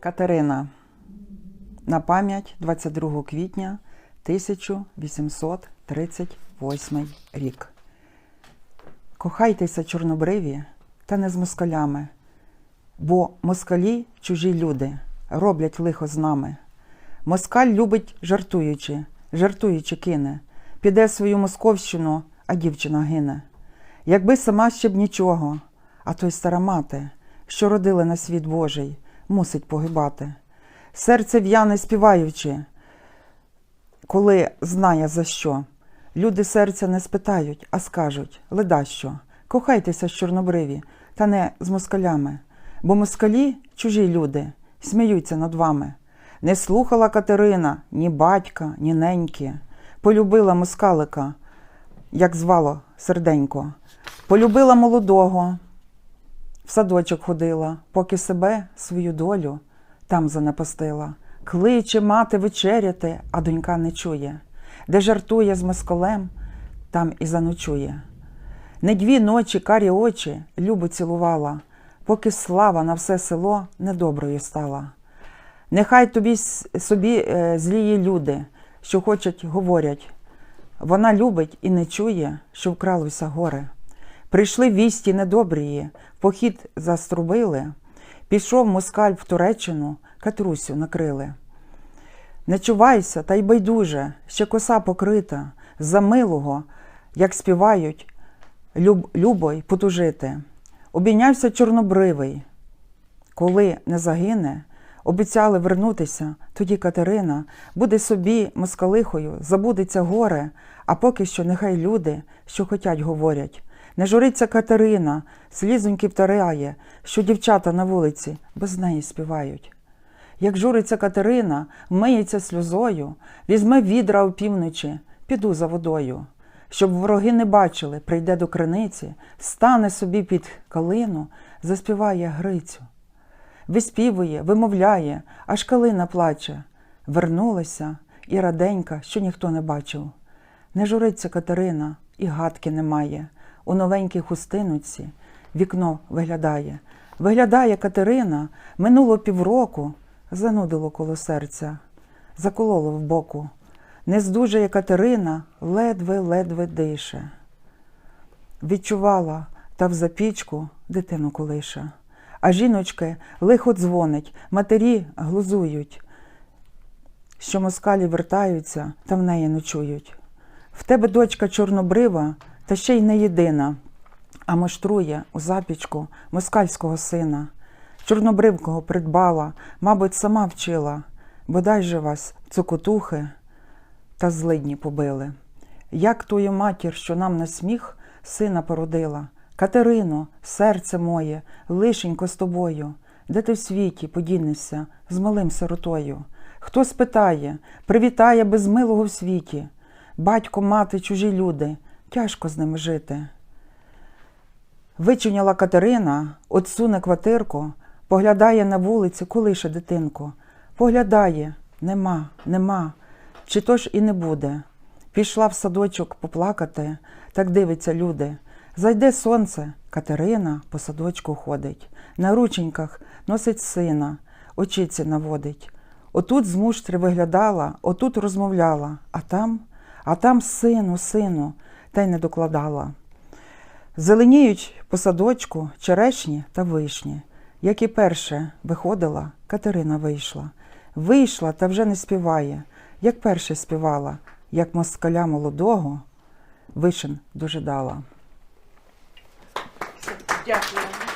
Катерина. На пам'ять 22 квітня 1838 рік. Кохайтеся, чорнобриві, та не з москалями, бо москалі чужі люди роблять лихо з нами. Москаль любить жартуючи, жартуючи кине, піде свою московщину, а дівчина гине. Якби сама ще б нічого, а той стара мати, що родила на світ Божий, мусить погибати. Серце в'яне співаючи, коли знає за що. Люди серця не спитають, а скажуть леда що, кохайтеся з чорнобриві, та не з москалями, бо москалі чужі люди, сміються над вами. Не слухала Катерина ні батька, ні неньки, полюбила москалика, як звало серденько, полюбила молодого, в садочок ходила, поки себе, свою долю там занепастила. Кличе мати вечеряти, а донька не чує. Де жартує з москалем, там і заночує. Не дві ночі карі очі любо цілувала, поки слава на все село недоброю стала. Нехай тобі собі е, злії люди, що хочуть, говорять. Вона любить і не чує, що вкралося горе. Прийшли вісті недобрії, похід заструбили, пішов москаль в Туреччину, Катрусю накрили. Не чувайся, та й байдуже, ще коса покрита, за милого, як співають, люб, любо потужити. Обійнявся чорнобривий, коли не загине, обіцяли вернутися, тоді Катерина буде собі москалихою, забудеться горе, а поки що нехай люди, що хотять, говорять. Не журиться Катерина, слізоньки втаряє, що дівчата на вулиці без неї співають. Як журиться Катерина, вмиється сльозою, візьме відра опівночі, піду за водою. Щоб вороги не бачили, прийде до криниці, стане собі під калину, заспіває Грицю. Виспівує, вимовляє, аж калина плаче. Вернулася і раденька, що ніхто не бачив. Не журиться Катерина, і гадки немає. У новенькій хустинуці вікно виглядає. Виглядає Катерина, минуло півроку, занудило коло серця, закололо в боку. Не здужає Катерина, ледве-ледве дише. Відчувала та в запічку дитину колише. А жіночки лихо дзвонить, матері глузують, що москалі вертаються та в неї ночують. В тебе дочка чорнобрива, та ще й не єдина, а моштрує у запічку москальського сина. Чорнобривкого придбала, мабуть, сама вчила, бодай же вас цокотухи та злидні побили. Як твою матір, що нам на сміх сина породила, Катерино, серце моє, лишенько з тобою, де ти в світі подінешся з малим сиротою? Хто спитає, привітає безмилого в світі? Батько, мати, чужі люди, тяжко з ними жити. Вичиняла Катерина, отсуне квартирку, поглядає на вулицю, колише дитинку. Поглядає, нема, нема, чи то ж і не буде. Пішла в садочок поплакати, так дивиться люди. Зайде сонце, Катерина по садочку ходить, на рученьках носить сина, очиці наводить. Отут з муштри виглядала, отут розмовляла, а там, а там сину, сину, та й не докладала. Зеленіють по садочку черешні та вишні. Як і перше виходила, Катерина вийшла. Вийшла та вже не співає, як перше співала, як москаля молодого, вишен дожидала. Дякую.